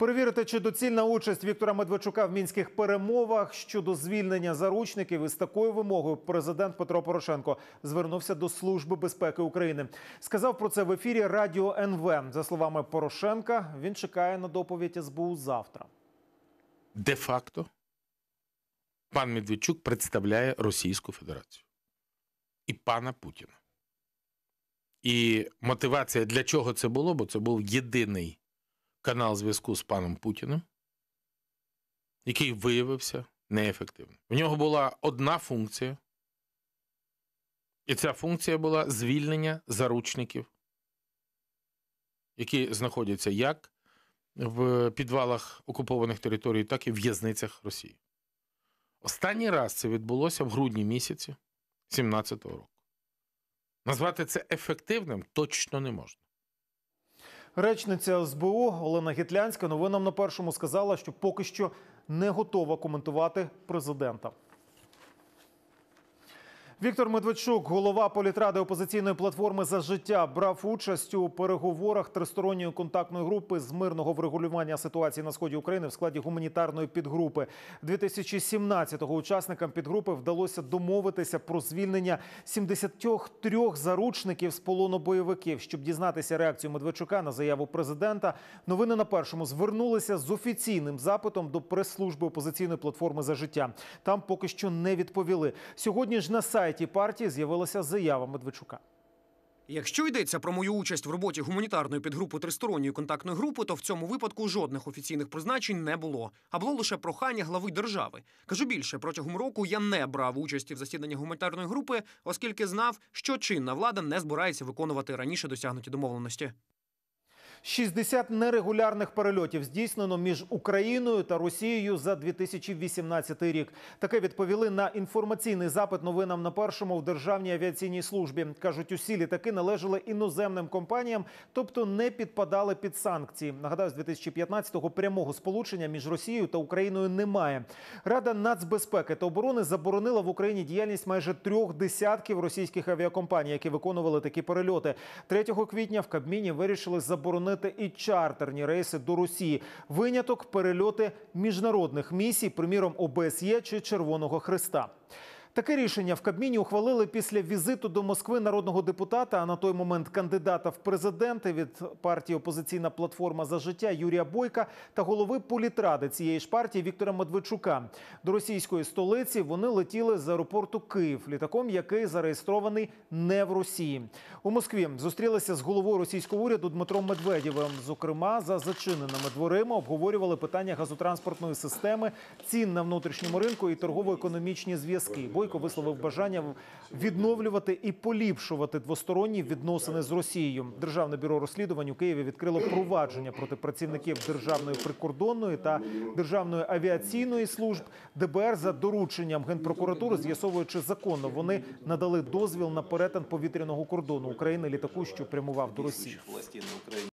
Перевірити, чи доцільна участь Віктора Медведчука в мінських перемовах щодо звільнення заручників із такою вимогою президент Петро Порошенко звернувся до Служби безпеки України. Сказав про це в ефірі Радіо НВ. За словами Порошенка, він чекає на доповідь СБУ завтра. де-факто пан Медведчук представляє Російську Федерацію і пана Путіна. І мотивація для чого це було, бо це був єдиний канал зв'язку з паном Путіним, який виявився неефективним. У нього була одна функція, і ця функція була звільнення заручників, які знаходяться як в підвалах окупованих територій, так і в в'язницях Росії. Останній раз це відбулося в грудні місяці 2017 року. Назвати це ефективним точно не можна. Речниця СБУ Олена Гітлянська новинам на першому сказала, що поки що не готова коментувати президента. Віктор Медведчук, голова політради опозиційної платформи за життя, брав участь у переговорах тристоронньої контактної групи з мирного врегулювання ситуації на сході України в складі гуманітарної підгрупи. 2017-го учасникам підгрупи вдалося домовитися про звільнення 73 заручників з полону бойовиків. Щоб дізнатися реакцію Медведчука на заяву президента, новини на першому звернулися з офіційним запитом до прес-служби опозиційної платформи за життя. Там поки що не відповіли. Сьогодні ж на сайті партії з'явилася заява Медведчука. Якщо йдеться про мою участь в роботі гуманітарної підгрупи тристоронньої контактної групи, то в цьому випадку жодних офіційних призначень не було, а було лише прохання глави держави. Кажу більше, протягом року я не брав участі в засіданні гуманітарної групи, оскільки знав, що чинна влада не збирається виконувати раніше досягнуті домовленості. 60 нерегулярних перельотів здійснено між Україною та Росією за 2018 рік. Таке відповіли на інформаційний запит новинам на першому в державній авіаційній службі. кажуть, усі літаки належали іноземним компаніям, тобто не підпадали під санкції. Нагадаю, з 2015-го прямого сполучення між Росією та Україною немає. Рада нацбезпеки та оборони заборонила в Україні діяльність майже трьох десятків російських авіакомпаній, які виконували такі перельоти. 3 квітня в Кабміні вирішили заборонити і чартерні рейси до Росії. Виняток перельоти міжнародних місій, приміром ОБСЄ чи Червоного Христа. Таке рішення в Кабміні ухвалили після візиту до Москви народного депутата, а на той момент кандидата в президенти від партії Опозиційна платформа за життя Юрія Бойка та голови політради цієї ж партії Віктора Медведчука. До російської столиці вони летіли з аеропорту Київ літаком, який зареєстрований не в Росії. У Москві зустрілися з головою російського уряду Дмитром Медведєвим. Зокрема, за зачиненими дверима обговорювали питання газотранспортної системи, цін на внутрішньому ринку і торгово-економічні зв'язки. Бойко висловив бажання відновлювати і поліпшувати двосторонні відносини з Росією. Державне бюро розслідувань у Києві відкрило провадження проти працівників Державної прикордонної та Державної авіаційної служб ДБР за дорученням генпрокуратури, з'ясовуючи законно, вони надали дозвіл на перетин повітряного кордону України літаку, що прямував до Росії.